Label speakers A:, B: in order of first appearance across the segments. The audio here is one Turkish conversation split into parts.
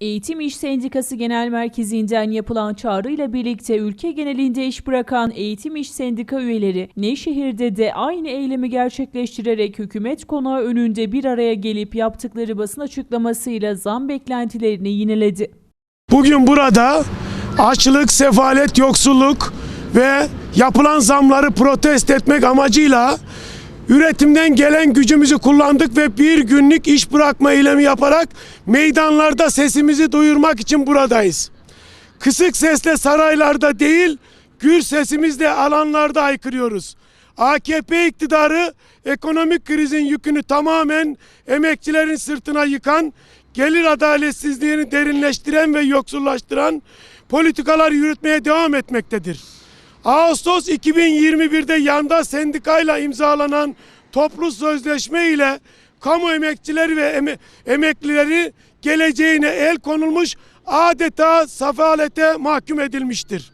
A: Eğitim İş Sendikası Genel Merkezi'nden yapılan çağrıyla birlikte ülke genelinde iş bırakan Eğitim İş Sendika üyeleri Nevşehir'de de aynı eylemi gerçekleştirerek hükümet konağı önünde bir araya gelip yaptıkları basın açıklamasıyla zam beklentilerini yineledi.
B: Bugün burada açlık, sefalet, yoksulluk ve yapılan zamları protest etmek amacıyla üretimden gelen gücümüzü kullandık ve bir günlük iş bırakma eylemi yaparak meydanlarda sesimizi duyurmak için buradayız. Kısık sesle saraylarda değil, gür sesimizle alanlarda aykırıyoruz. AKP iktidarı ekonomik krizin yükünü tamamen emekçilerin sırtına yıkan, gelir adaletsizliğini derinleştiren ve yoksullaştıran politikalar yürütmeye devam etmektedir. Ağustos 2021'de yanda sendikayla imzalanan toplu sözleşme ile kamu emekçileri ve eme- emeklileri geleceğine el konulmuş adeta sefalete mahkum edilmiştir.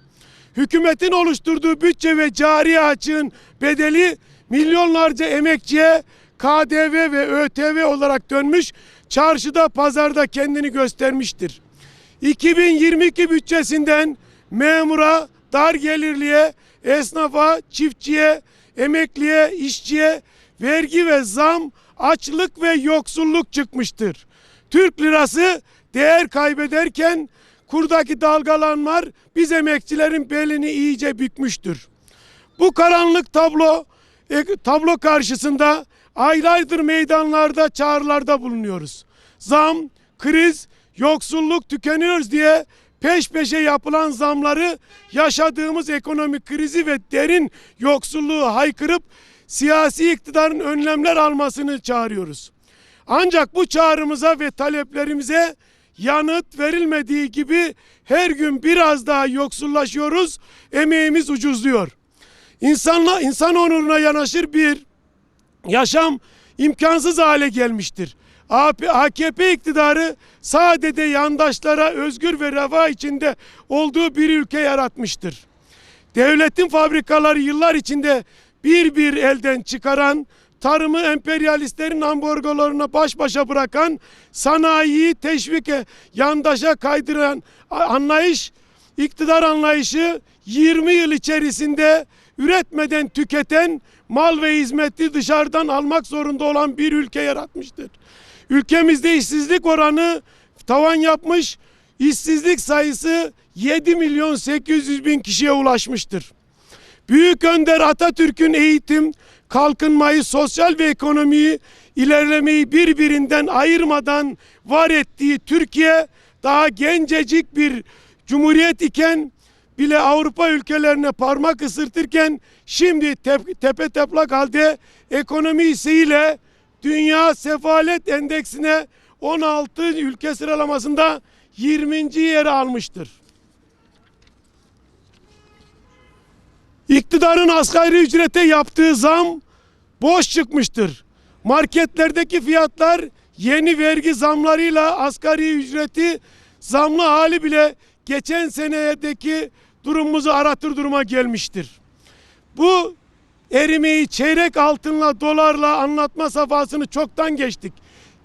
B: Hükümetin oluşturduğu bütçe ve cari açığın bedeli milyonlarca emekçiye KDV ve ÖTV olarak dönmüş, çarşıda pazarda kendini göstermiştir. 2022 bütçesinden memura, dar gelirliye, esnafa, çiftçiye, emekliye, işçiye vergi ve zam, açlık ve yoksulluk çıkmıştır. Türk lirası değer kaybederken kurdaki dalgalanmalar biz emekçilerin belini iyice bükmüştür. Bu karanlık tablo e, tablo karşısında aylardır meydanlarda çağrılarda bulunuyoruz. Zam, kriz, yoksulluk tükeniyoruz diye peş peşe yapılan zamları yaşadığımız ekonomik krizi ve derin yoksulluğu haykırıp siyasi iktidarın önlemler almasını çağırıyoruz. Ancak bu çağrımıza ve taleplerimize yanıt verilmediği gibi her gün biraz daha yoksullaşıyoruz, emeğimiz ucuzluyor. İnsanla insan onuruna yanaşır bir yaşam imkansız hale gelmiştir. AKP iktidarı sadece yandaşlara özgür ve refah içinde olduğu bir ülke yaratmıştır. Devletin fabrikaları yıllar içinde bir bir elden çıkaran, tarımı emperyalistlerin ambargolarına baş başa bırakan, sanayiyi teşvike, yandaşa kaydıran anlayış, iktidar anlayışı 20 yıl içerisinde üretmeden tüketen mal ve hizmeti dışarıdan almak zorunda olan bir ülke yaratmıştır. Ülkemizde işsizlik oranı tavan yapmış, işsizlik sayısı 7 milyon 800 bin kişiye ulaşmıştır. Büyük Önder Atatürk'ün eğitim, kalkınmayı, sosyal ve ekonomiyi ilerlemeyi birbirinden ayırmadan var ettiği Türkiye daha gencecik bir cumhuriyet iken bile Avrupa ülkelerine parmak ısırtırken şimdi tep- tepe teplak halde ekonomisiyle Dünya Sefalet Endeksine 16 ülke sıralamasında 20. yeri almıştır. İktidarın asgari ücrete yaptığı zam boş çıkmıştır. Marketlerdeki fiyatlar yeni vergi zamlarıyla asgari ücreti zamlı hali bile geçen senedeki durumumuzu aratır duruma gelmiştir. Bu erimeyi çeyrek altınla dolarla anlatma safhasını çoktan geçtik.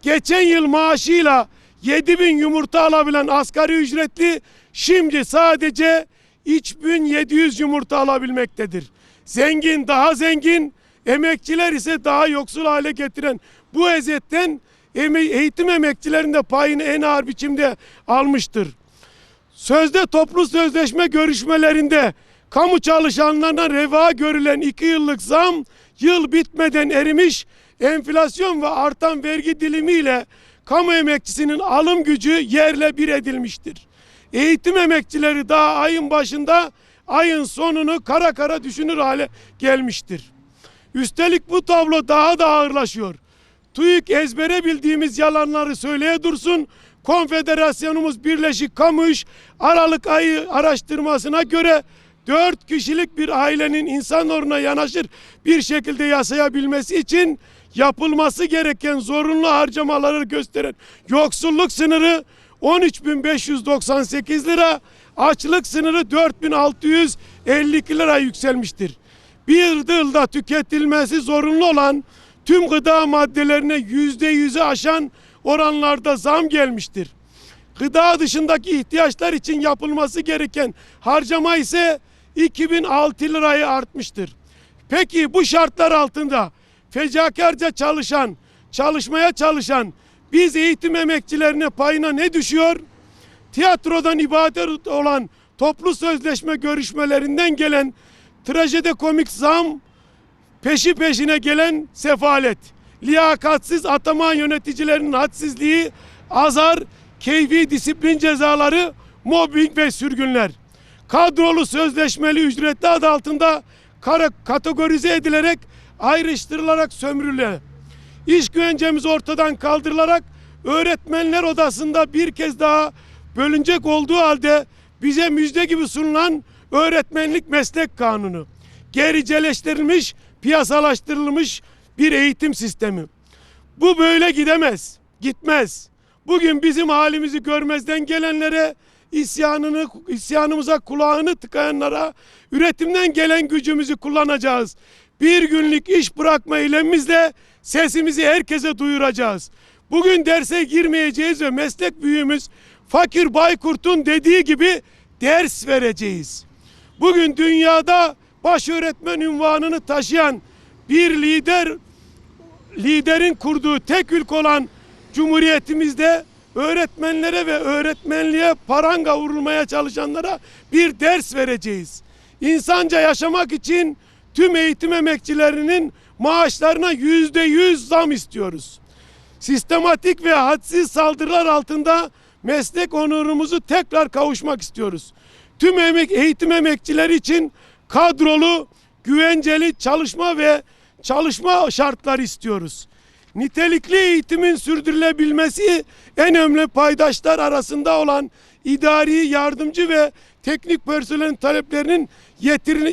B: Geçen yıl maaşıyla 7 bin yumurta alabilen asgari ücretli şimdi sadece 3700 yumurta alabilmektedir. Zengin daha zengin, emekçiler ise daha yoksul hale getiren bu eziyetten eğitim emekçilerinde payını en ağır biçimde almıştır. Sözde toplu sözleşme görüşmelerinde kamu çalışanlarına reva görülen iki yıllık zam yıl bitmeden erimiş enflasyon ve artan vergi dilimiyle kamu emekçisinin alım gücü yerle bir edilmiştir. Eğitim emekçileri daha ayın başında ayın sonunu kara kara düşünür hale gelmiştir. Üstelik bu tablo daha da ağırlaşıyor. TÜİK ezbere bildiğimiz yalanları söyleye dursun. Konfederasyonumuz Birleşik Kamu İş Aralık ayı araştırmasına göre 4 kişilik bir ailenin insan onuruna yanaşır bir şekilde yasayabilmesi için yapılması gereken zorunlu harcamaları gösteren yoksulluk sınırı 13.598 lira, açlık sınırı 4.652 lira yükselmiştir. Bir yılda tüketilmesi zorunlu olan tüm gıda maddelerine yüzde yüzü aşan oranlarda zam gelmiştir. Gıda dışındaki ihtiyaçlar için yapılması gereken harcama ise 2006 lirayı artmıştır. Peki bu şartlar altında fecakarca çalışan, çalışmaya çalışan biz eğitim emekçilerine payına ne düşüyor? Tiyatrodan ibadet olan toplu sözleşme görüşmelerinden gelen trajede komik zam peşi peşine gelen sefalet, liyakatsiz atama yöneticilerinin hadsizliği, azar, keyfi disiplin cezaları, mobbing ve sürgünler. Kadrolu sözleşmeli ücretli adı altında kara- kategorize edilerek ayrıştırılarak sömürüle. İş güvencemiz ortadan kaldırılarak öğretmenler odasında bir kez daha bölünecek olduğu halde bize müjde gibi sunulan öğretmenlik meslek kanunu. Gericeleştirilmiş, piyasalaştırılmış bir eğitim sistemi. Bu böyle gidemez, gitmez. Bugün bizim halimizi görmezden gelenlere, isyanını, isyanımıza kulağını tıkayanlara, üretimden gelen gücümüzü kullanacağız. Bir günlük iş bırakma eylemimizle sesimizi herkese duyuracağız. Bugün derse girmeyeceğiz ve meslek büyüğümüz Fakir Baykurt'un dediği gibi ders vereceğiz. Bugün dünyada baş öğretmen ünvanını taşıyan bir lider liderin kurduğu tek ülke olan Cumhuriyetimizde öğretmenlere ve öğretmenliğe paranga vurulmaya çalışanlara bir ders vereceğiz. İnsanca yaşamak için tüm eğitim emekçilerinin maaşlarına yüzde yüz zam istiyoruz. Sistematik ve hadsiz saldırılar altında meslek onurumuzu tekrar kavuşmak istiyoruz. Tüm emek, eğitim emekçileri için kadrolu, güvenceli çalışma ve çalışma şartları istiyoruz. Nitelikli eğitimin sürdürülebilmesi en önemli paydaşlar arasında olan idari, yardımcı ve teknik personelin taleplerinin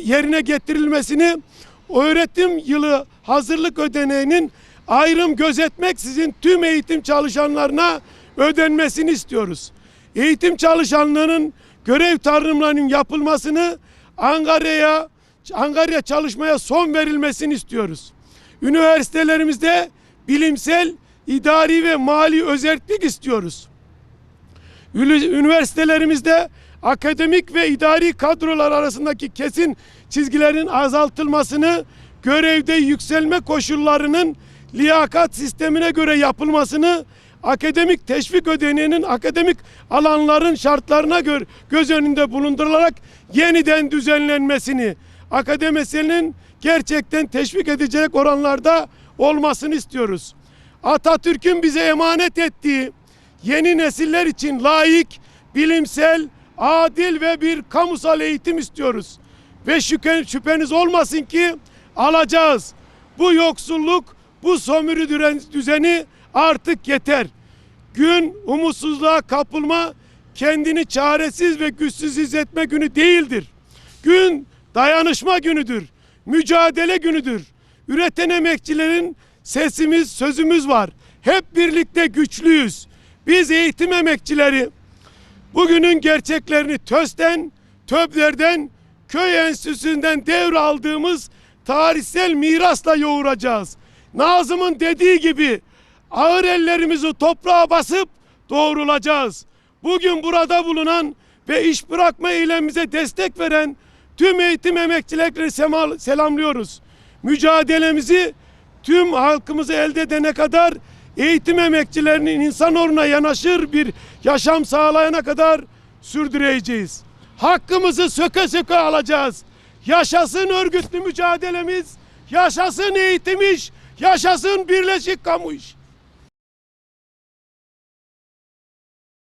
B: yerine getirilmesini öğretim yılı hazırlık ödeneğinin ayrım gözetmeksizin tüm eğitim çalışanlarına ödenmesini istiyoruz. Eğitim çalışanlarının görev tanımlarının yapılmasını Ankara'ya Ankara'ya çalışmaya son verilmesini istiyoruz. Üniversitelerimizde bilimsel, idari ve mali özellik istiyoruz. Üniversitelerimizde akademik ve idari kadrolar arasındaki kesin çizgilerin azaltılmasını, görevde yükselme koşullarının liyakat sistemine göre yapılmasını, akademik teşvik ödeneğinin akademik alanların şartlarına göre göz önünde bulundurularak yeniden düzenlenmesini, akademisyenin gerçekten teşvik edecek oranlarda olmasını istiyoruz. Atatürk'ün bize emanet ettiği yeni nesiller için layık, bilimsel, adil ve bir kamusal eğitim istiyoruz. Ve şüphe- şüpheniz olmasın ki alacağız. Bu yoksulluk, bu sömürü düzeni artık yeter. Gün umutsuzluğa kapılma, kendini çaresiz ve güçsüz hissetme günü değildir. Gün dayanışma günüdür. Mücadele günüdür. Üreten emekçilerin sesimiz, sözümüz var. Hep birlikte güçlüyüz. Biz eğitim emekçileri bugünün gerçeklerini TÖS'ten, TÖB'lerden, köy enstitüsünden devraldığımız tarihsel mirasla yoğuracağız. Nazım'ın dediği gibi ağır ellerimizi toprağa basıp doğrulacağız. Bugün burada bulunan ve iş bırakma eylemimize destek veren tüm eğitim emekçilerini selamlıyoruz. Mücadelemizi tüm halkımızı elde edene kadar eğitim emekçilerinin insan onuruna yanaşır bir yaşam sağlayana kadar sürdüreceğiz. Hakkımızı söke söke alacağız. Yaşasın örgütlü mücadelemiz, yaşasın eğitim iş, yaşasın birleşik kamu iş.